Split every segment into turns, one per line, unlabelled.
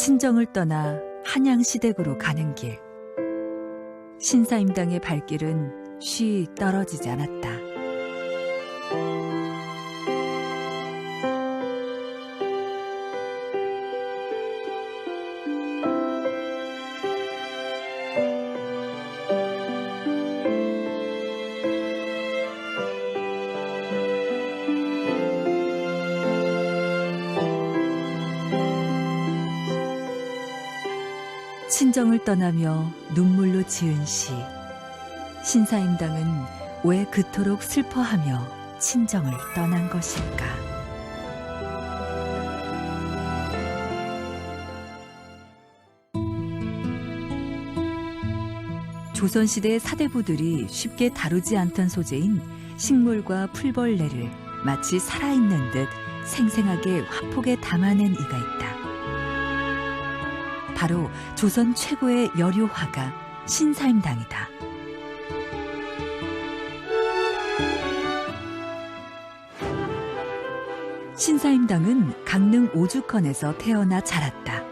친정을 떠나 한양시댁으로 가는 길. 신사임당의 발길은 쉬 떨어지지 않았다. 친정을 떠나며 눈물로 지은 시. 신사임당은 왜 그토록 슬퍼하며 친정을 떠난 것일까? 조선시대의 사대부들이 쉽게 다루지 않던 소재인 식물과 풀벌레를 마치 살아있는 듯 생생하게 화폭에 담아낸 이가 있다. 바로 조선 최고의 여류화가 신사임당이다. 신사임당은 강릉 오죽헌에서 태어나 자랐다.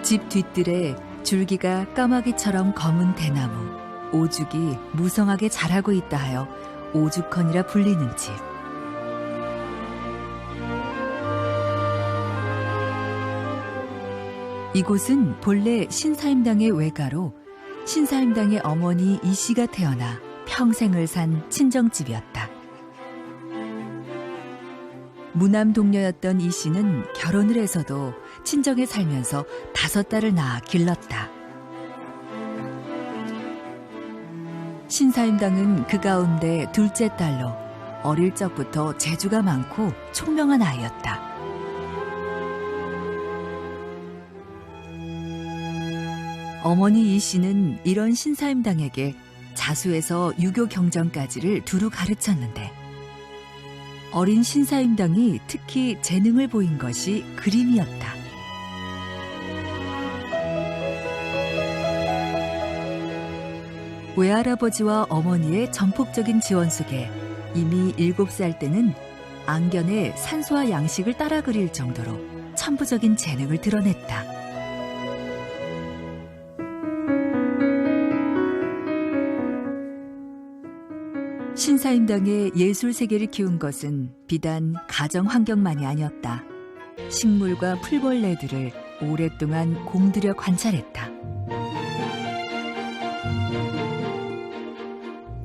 집 뒤뜰에 줄기가 까마귀처럼 검은 대나무, 오죽이 무성하게 자라고 있다 하여 오죽헌이라 불리는 집. 이곳은 본래 신사임당의 외가로 신사임당의 어머니 이 씨가 태어나 평생을 산 친정집이었다. 무남 동녀였던 이 씨는 결혼을 해서도 친정에 살면서 다섯 딸을 낳아 길렀다. 신사임당은 그 가운데 둘째 딸로 어릴 적부터 재주가 많고 총명한 아이였다. 어머니 이 씨는 이런 신사임당에게 자수에서 유교 경전까지를 두루 가르쳤는데 어린 신사임당이 특히 재능을 보인 것이 그림이었다. 외할아버지와 어머니의 전폭적인 지원 속에 이미 7살 때는 안견에 산소와 양식을 따라 그릴 정도로 천부적인 재능을 드러냈다. 신사임당의 예술 세계를 키운 것은 비단 가정 환경만이 아니었다. 식물과 풀벌레들을 오랫동안 공들여 관찰했다.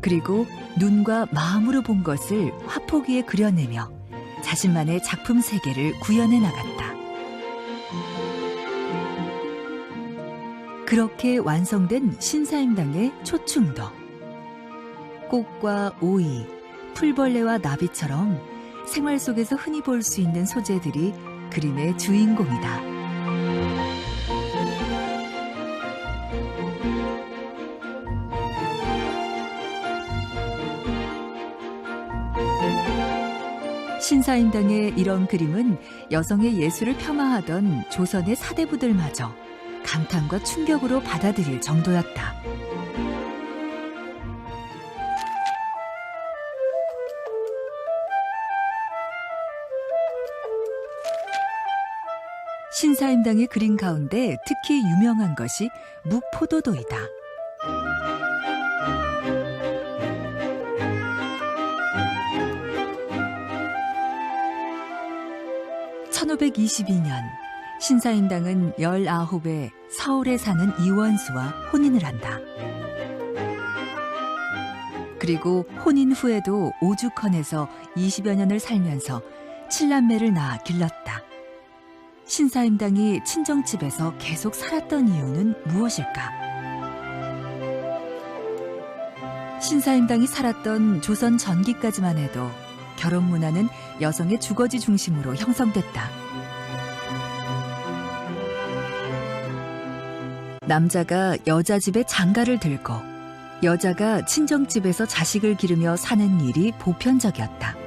그리고 눈과 마음으로 본 것을 화폭 위에 그려내며 자신만의 작품 세계를 구현해 나갔다. 그렇게 완성된 신사임당의 초충도. 꽃과 오이, 풀벌레와 나비처럼 생활 속에서 흔히 볼 수 있는 소재들이 그림의 주인공이다. 신사임당의 이런 그림은 여성의 예술을 폄하하던 조선의 사대부들마저 감탄과 충격으로 받아들일 정도였다. 신사임당의 그림 가운데 특히 유명한 것이 묵포도도이다. (1522년) 신사임당은 (19에) 서울에 사는 이원수와 혼인을 한다. 그리고 혼인 후에도 오죽헌에서 20여 년을 살면서 칠남매를 낳아 길렀다. 신사임당이 친정집에서 계속 살았던 이유는 무엇일까? 신사임당이 살았던 조선 전기까지만 해도 결혼 문화는 여성의 주거지 중심으로 형성됐다. 남자가 여자 집에 장가를 들고 여자가 친정집에서 자식을 기르며 사는 일이 보편적이었다.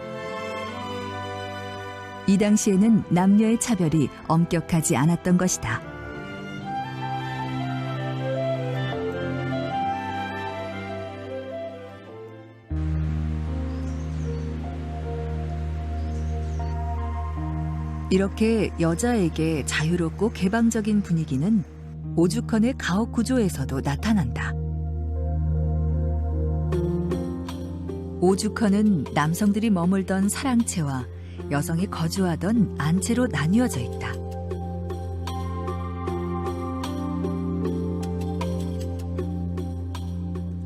이 당시에는 남녀의 차별이 엄격하지 않았던 것이다. 이렇게 여자에게 자유롭고 개방적인 분위기는 오죽헌의 가옥 구조에서도 나타난다. 오죽헌은 남성들이 머물던 사랑채와 여성이 거주하던 안채로 나뉘어져 있다.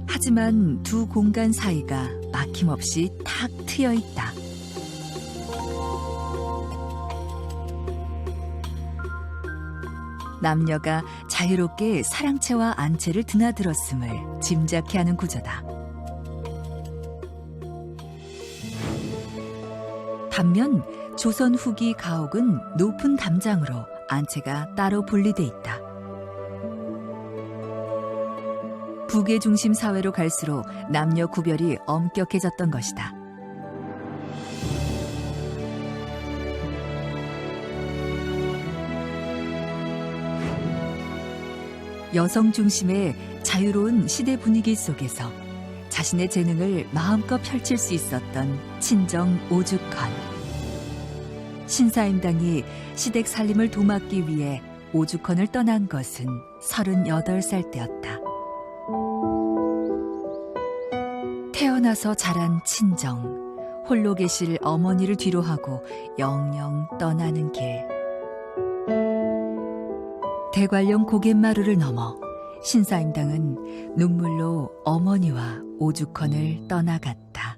하지만 두 공간 사이가 막힘없이 탁 트여 있다. 남녀가 자유롭게 사랑채와 안채를 드나들었음을 짐작케 하는 구조다. 반면 조선 후기 가옥은 높은 담장으로 안채가 따로 분리돼 있다. 북의 중심 사회로 갈수록 남녀 구별이 엄격해졌던 것이다. 여성 중심의 자유로운 시대 분위기 속에서 자신의 재능을 마음껏 펼칠 수 있었던 친정 오죽헌. 신사임당이 시댁 살림을 도맡기 위해 오죽헌을 떠난 것은 38살 때였다. 태어나서 자란 친정, 홀로 계실 어머니를 뒤로하고 영영 떠나는 길. 대관령 고갯마루를 넘어 신사임당은 눈물로 어머니와 오죽헌을 떠나갔다.